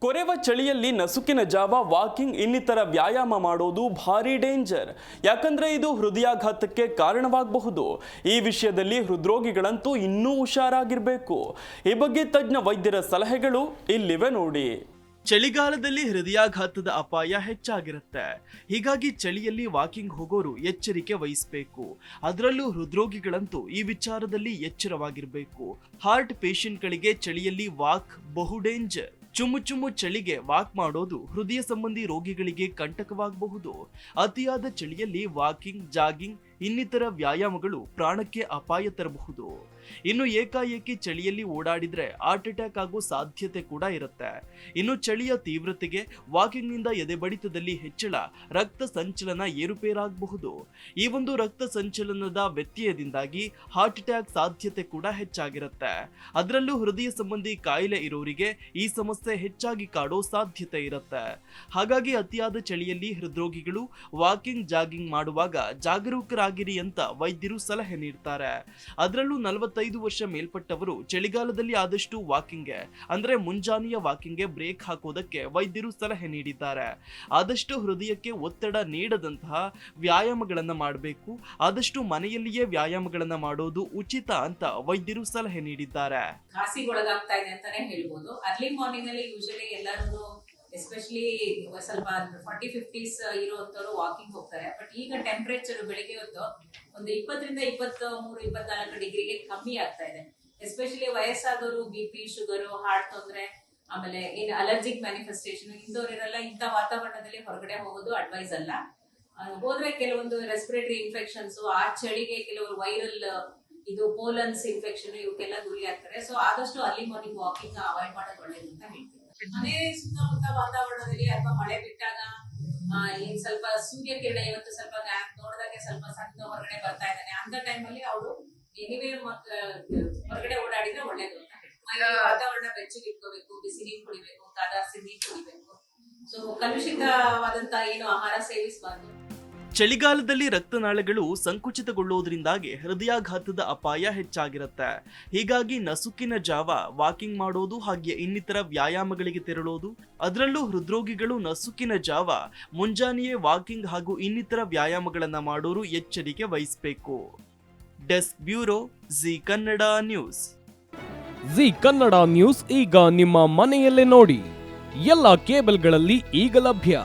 ಕೊರೆವ ಚಳಿಯಲ್ಲಿ ನಸುಕಿನ ಜಾವ, ವಾಕಿಂಗ್ ಇನ್ನಿತರ ವ್ಯಾಯಾಮ ಮಾಡೋದು ಭಾರಿ ಡೇಂಜರ್. ಯಾಕಂದ್ರೆ ಇದು ಹೃದಯಾಘಾತಕ್ಕೆ ಕಾರಣವಾಗಬಹುದು. ಈ ವಿಷಯದಲ್ಲಿ ಹೃದ್ರೋಗಿಗಳಂತೂ ಇನ್ನೂ ಹುಷಾರಾಗಿರಬೇಕು. ಈ ಬಗ್ಗೆ ತಜ್ಞ ವೈದ್ಯರ ಸಲಹೆಗಳು ಇಲ್ಲಿವೆ ನೋಡಿ. ಚಳಿಗಾಲದಲ್ಲಿ ಹೃದಯಾಘಾತದ ಅಪಾಯ ಹೆಚ್ಚಾಗಿರುತ್ತೆ. ಹೀಗಾಗಿ ಚಳಿಯಲ್ಲಿ ವಾಕಿಂಗ್ ಹೋಗೋರು ಎಚ್ಚರಿಕೆ ವಹಿಸಬೇಕು. ಅದರಲ್ಲೂ ಹೃದ್ರೋಗಿಗಳಂತೂ ಈ ವಿಚಾರದಲ್ಲಿ ಎಚ್ಚರವಾಗಿರಬೇಕು. ಹಾರ್ಟ್ ಪೇಷಂಟ್ಗಳಿಗೆ ಚಳಿಯಲ್ಲಿ ವಾಕ್ ಬಹು ಡೇಂಜರ್. ಚುಮ್ಮು ಚುಮ್ಮು ಚಳಿಗೆ ವಾಕ್ ಮಾಡೋದು ಹೃದಯ ಸಂಬಂಧಿ ರೋಗಿಗಳಿಗೆ ಕಂಟಕವಾಗಬಹುದು. ಅತಿಯಾದ ಚಳಿಯಲ್ಲಿ ವಾಕಿಂಗ್ ಜಾಗಿಂಗ್ ಇನ್ನಿತರ ವ್ಯಾಯಾಮಗಳು ಪ್ರಾಣಕ್ಕೆ ಅಪಾಯ ತರಬಹುದು. ಇನ್ನು ಏಕಾಏಕಿ ಚಳಿಯಲ್ಲಿ ಓಡಾಡಿದ್ರೆ ಹಾರ್ಟ್ ಅಟ್ಯಾಕ್ ಆಗೋ ಸಾಧ್ಯತೆ ಕೂಡ ಇರುತ್ತೆ. ಇನ್ನು ಚಳಿಯ ತೀವ್ರತೆಗೆ ವಾಕಿಂಗ್ನಿಂದ ಎದೆಬಡಿತದಲ್ಲಿ ಹೆಚ್ಚಳ, ರಕ್ತ ಸಂಚಲನ ಏರುಪೇರಾಗಬಹುದು. ಈ ಒಂದು ರಕ್ತ ಸಂಚಲನದ ವ್ಯತ್ಯಯದಿಂದಾಗಿ ಹಾರ್ಟ್ ಅಟ್ಯಾಕ್ ಸಾಧ್ಯತೆ ಕೂಡ ಹೆಚ್ಚಾಗಿರುತ್ತೆ. ಅದರಲ್ಲೂ ಹೃದಯ ಸಂಬಂಧಿ ಕಾಯಿಲೆ ಇರೋರಿಗೆ ಈ ಸಮಸ್ಯೆ ಹೆಚ್ಚಾಗಿ ಕಾಡೋ ಸಾಧ್ಯತೆ ಇರುತ್ತೆ. ಹಾಗಾಗಿ ಅತಿಯಾದ ಚಳಿಯಲ್ಲಿ ಹೃದ್ರೋಗಿಗಳು ವಾಕಿಂಗ್ ಜಾಗಿಂಗ್ ಮಾಡುವಾಗ ಜಾಗರೂಕರಾಗಿರಿ ಅಂತ ವೈದ್ಯರು ಸಲಹೆ ನೀಡ್ತಾರೆ. ಅದರಲ್ಲೂ ನಲವತ್ತೈದು ವರ್ಷ ಮೇಲ್ಪಟ್ಟವರು ಚಳಿಗಾಲದಲ್ಲಿ ಆದಷ್ಟು ವಾಕಿಂಗ್ ಅಂದ್ರೆ ಮುಂಜಾನೆಯ ವಾಕಿಂಗ್ಗೆ ಬ್ರೇಕ್ ಹಾಕೋದಕ್ಕೆ ವೈದ್ಯರು ಸಲಹೆ ನೀಡಿದ್ದಾರೆ. ಆದಷ್ಟು ಹೃದಯಕ್ಕೆ ಒತ್ತಡ ನೀಡದಂತಹ ವ್ಯಾಯಾಮಗಳನ್ನ ಮಾಡಬೇಕು. ಆದಷ್ಟು ಮನೆಯಲ್ಲಿಯೇ ವ್ಯಾಯಾಮಗಳನ್ನ ಮಾಡೋದು ಉಚಿತ ಅಂತ ವೈದ್ಯರು ಸಲಹೆ ನೀಡಿದ್ದಾರೆ. ಖಾಸಿಗೆ ಒಳಗಾಗ್ತಾ ಇದೆ ಅಂತಾನೆ ಹೇಳ್ಬೋದು. ಅರ್ಲಿ ಮಾರ್ನಿಂಗ್ ಅಲ್ಲಿ ಯೂಶಲಿ ಎಲ್ಲರೂ ಎಸ್ಪೆಷಲಿ ಸ್ವಲ್ಪ ಫಾರ್ಟಿ ಫಿಫ್ಟೀಸ್ ಇರುವಂತವ್ರು ವಾಕಿಂಗ್ ಹೋಗ್ತಾರೆ. ಬಟ್ ಈಗ ಟೆಂಪರೇಚರ್ ಬೆಳಿಗ್ಗೆ ಹೊತ್ತು ಒಂದು ಇಪ್ಪತ್ತರಿಂದ ಇಪ್ಪತ್ತ ಮೂರು ಇಪ್ಪತ್ನಾಲ್ಕು ಡಿಗ್ರಿಗೆ ಕಮ್ಮಿ ಆಗ್ತಾ ಇದೆ. ಎಸ್ಪೆಷಲಿ ವಯಸ್ಸಾದವರು ಬಿ ಪಿ ಶುಗರು ಹಾರ್ಟ್ ತೊಂದರೆ, ಆಮೇಲೆ ಏನು ಅಲರ್ಜಿಕ್ ಮ್ಯಾನಿಫೆಸ್ಟೇಷನ್ ಇಂಥವ್ರೆಲ್ಲ ಇಂಥ ವಾತಾವರಣದಲ್ಲಿ ಹೊರಗಡೆ ಹೋಗೋದು ಅಡ್ವೈಸ್ ಅಲ್ಲ. ಹೋದ್ರೆ ಕೆಲವೊಂದು ರೆಸ್ಪಿರೇಟರಿ ಇನ್ಫೆಕ್ಷನ್ಸ್ ಆ ಚಳಿಗೆ ಕೆಲವರು ವೈರಲ್ ಇದು ಪೋಲನ್ಸ್ ಇನ್ಫೆಕ್ಷನ್ ಇವಕ್ಕೆಲ್ಲ ಗುರಿ ಆಗ್ತಾರೆ. ಸೊ ಆದಷ್ಟು ಅರ್ಲಿ ಮಾರ್ನಿಂಗ್ ವಾಕಿಂಗ್ ಅವಾಯ್ಡ್ ಮಾಡೋದು ಒಳ್ಳೇದು ಅಂತ ಹೇಳ್ತೀನಿ. ಮನೆ ಸುತ್ತಮುತ್ತ ವಾತಾವರಣದಲ್ಲಿ ಅಥವಾ ಮಳೆ ಬಿಟ್ಟಾಗ ಈ ಏನ್ ಸ್ವಲ್ಪ ಸೂರ್ಯ ಕಿರಣ ಇವತ್ತು ಸ್ವಲ್ಪ ನೋಡಿದಾಗೆ ನೋಡ್ದಾಗೆ ಸ್ವಲ್ಪ ಸಣ್ಣ ಹೊರಗಡೆ ಬರ್ತಾ ಇದ್ದಾನೆ. ಅಂತ ಟೈಮಲ್ಲಿ ಅವಳು ಎನಿವೇ ಹೊರಗಡೆ ಓಡಾಡಿದ್ರೆ ಒಳ್ಳೇದು. ಮನೆ ವಾತಾವರಣ ಬೆಚ್ಚಗೆ ಇಟ್ಕೋಬೇಕು ಬಿಸಿ ನೀರು ಕುಡಿಬೇಕು ಕಾದಾರ್ಸಿ ನೀರು ಕುಡಿಬೇಕು. ಸೊ ಕಲುಷಿತವಾದಂತ ಏನು ಆಹಾರ ಸೇವಿಸಬಾರ್ದು. ಚಳಿಗಾಲದಲ್ಲಿ ರಕ್ತನಾಳಗಳು ಸಂಕುಚಿತಗೊಳ್ಳುವುದರಿಂದಾಗಿ ಹೃದಯಾಘಾತದ ಅಪಾಯ ಹೆಚ್ಚಾಗಿರುತ್ತೆ. ಹೀಗಾಗಿ ನಸುಕಿನ ಜಾವ ವಾಕಿಂಗ್ ಮಾಡೋದು ಹಾಗೆ ಇನ್ನಿತರ ವ್ಯಾಯಾಮಗಳಿಗೆ ತೆರಳೋದು, ಅದರಲ್ಲೂ ಹೃದ್ರೋಗಿಗಳು ನಸುಕಿನ ಜಾವ, ಮುಂಜಾನೆಯೇ ವಾಕಿಂಗ್ ಹಾಗೂ ಇನ್ನಿತರ ವ್ಯಾಯಾಮಗಳನ್ನು ಮಾಡೋರು ಎಚ್ಚರಿಕೆ ವಹಿಸಬೇಕು. Desk bureau, Zee Kannada news. Zee Kannada news ಈಗ ನಿಮ್ಮ ಮನೆಯಲ್ಲೇ ನೋಡಿ. ಎಲ್ಲ ಕೇಬಲ್ಗಳಲ್ಲಿ ಈಗ ಲಭ್ಯ.